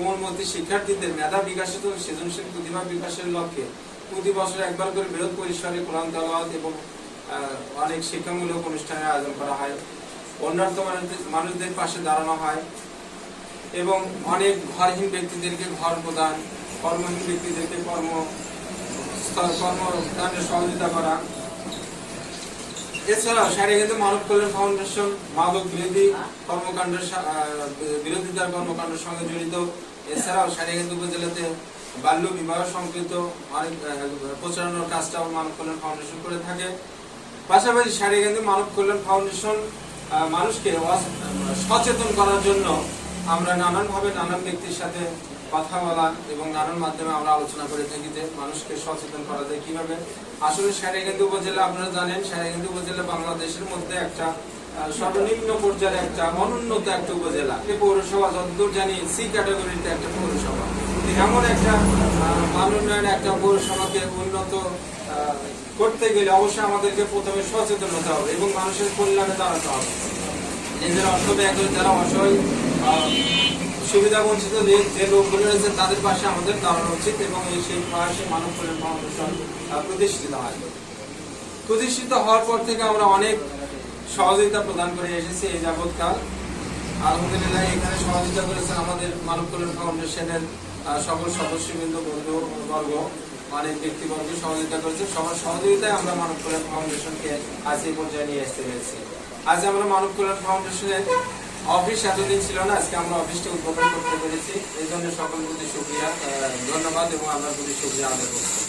কোমলমতি শিক্ষার্থীদের মেধা বিকাশিত সৃজনশীল প্রতিভা বিকাশের লক্ষ্যে প্রতি বছর একবার করে বৃহৎ পরিসরে কোরআন তালাওয়াত এবং অনেক শিক্ষামূলক অনুষ্ঠানের আয়োজন করা হয়। অন্যান্য মানুষদের- পাশে দাঁড়ানো হয় এবং অনেক ঘরহীন ব্যক্তিদেরকে ঘর প্রদান, কর্মহীন ব্যক্তিদেরকে কর্ম কর্মদানের সহযোগিতা করা এছাড়াও সারি কিন্তু মানব কল্যাণ ফাউন্ডেশন মাদক বিরোধী কর্মকাণ্ডের বিরোধিতার কর্মকাণ্ডের সঙ্গে জড়িত। এছাড়াও সারি কিন্তু উপজেলাতে বাল্য বিবাহ সংক্রান্ত অনেক প্রচারণার কাজটাও মানব কল্যাণ ফাউন্ডেশন করে থাকে। পাশাপাশি সারি কিন্তু মানব কল্যাণ ফাউন্ডেশন মানুষকে সচেতন করার জন্য আমরা নানানভাবে নানান ব্যক্তির সাথে কথা বলা এবং নানান মাধ্যমে আমরা আলোচনা করে থাকি যে মানুষকে সচেতন করা যায় কীভাবে। আসলে সারিয়াকান্দি উপজেলা আপনারা জানেন সারিয়াকান্দি উপজেলা বাংলাদেশের মধ্যে একটা সর্বনিম্ন পর্যায়ের একটা অনুন্নত একটা উপজেলা। এই পৌরসভা যতদূর জানি সি ক্যাটাগরিতে একটা পৌরসভা। এমন একটা আহ, মান উন্নয়ন একটা পৌরসভাকে উন্নত করতে গেলে অবশ্যই আমাদেরকে প্রথমে সচেতন হতে হবে এবং মানুষের কল্যাণে দাঁড়াতে হবে। নিজের অসহায় যারা অসহায় সুবিধা বঞ্চিত যে লোকগুলো রয়েছে তাদের পাশে আমাদের দাঁড়ানো উচিত এবং এই সেই পাশে মানব কল্যাণ ফাউন্ডেশন প্রতিষ্ঠিত হয়। প্রতিষ্ঠিত হওয়ার পর থেকে আমরা অনেক সহযোগিতা প্রদান করে এসেছি এই যাবৎকাল। আলহামদুলিল্লাহ, এখানে সহযোগিতা করেছেন আমাদের মানব কল্যাণ ফাউন্ডেশনের সকল সদস্যবৃন্দ, বন্ধু, বর্গ, অনেক ব্যক্তিবর্গ সহযোগিতা করেছে সবার সহযোগিতায় আমরা মানব কল্যাণ ফাউন্ডেশনকে আজ এই পর্যায়ে নিয়ে আসতে পেরেছি। আজ আমরা মানব কল্যাণ ফাউন্ডেশনের অফিস এতদিন ছিল না আজকে আমরা অফিসটা উদ্বোধন করতে পেরেছি। এই জন্য সকল প্রতি সুক্রিয়া আহ, ধন্যবাদ এবং আপনার প্রতি সুক্রিয়া আদায় করছি।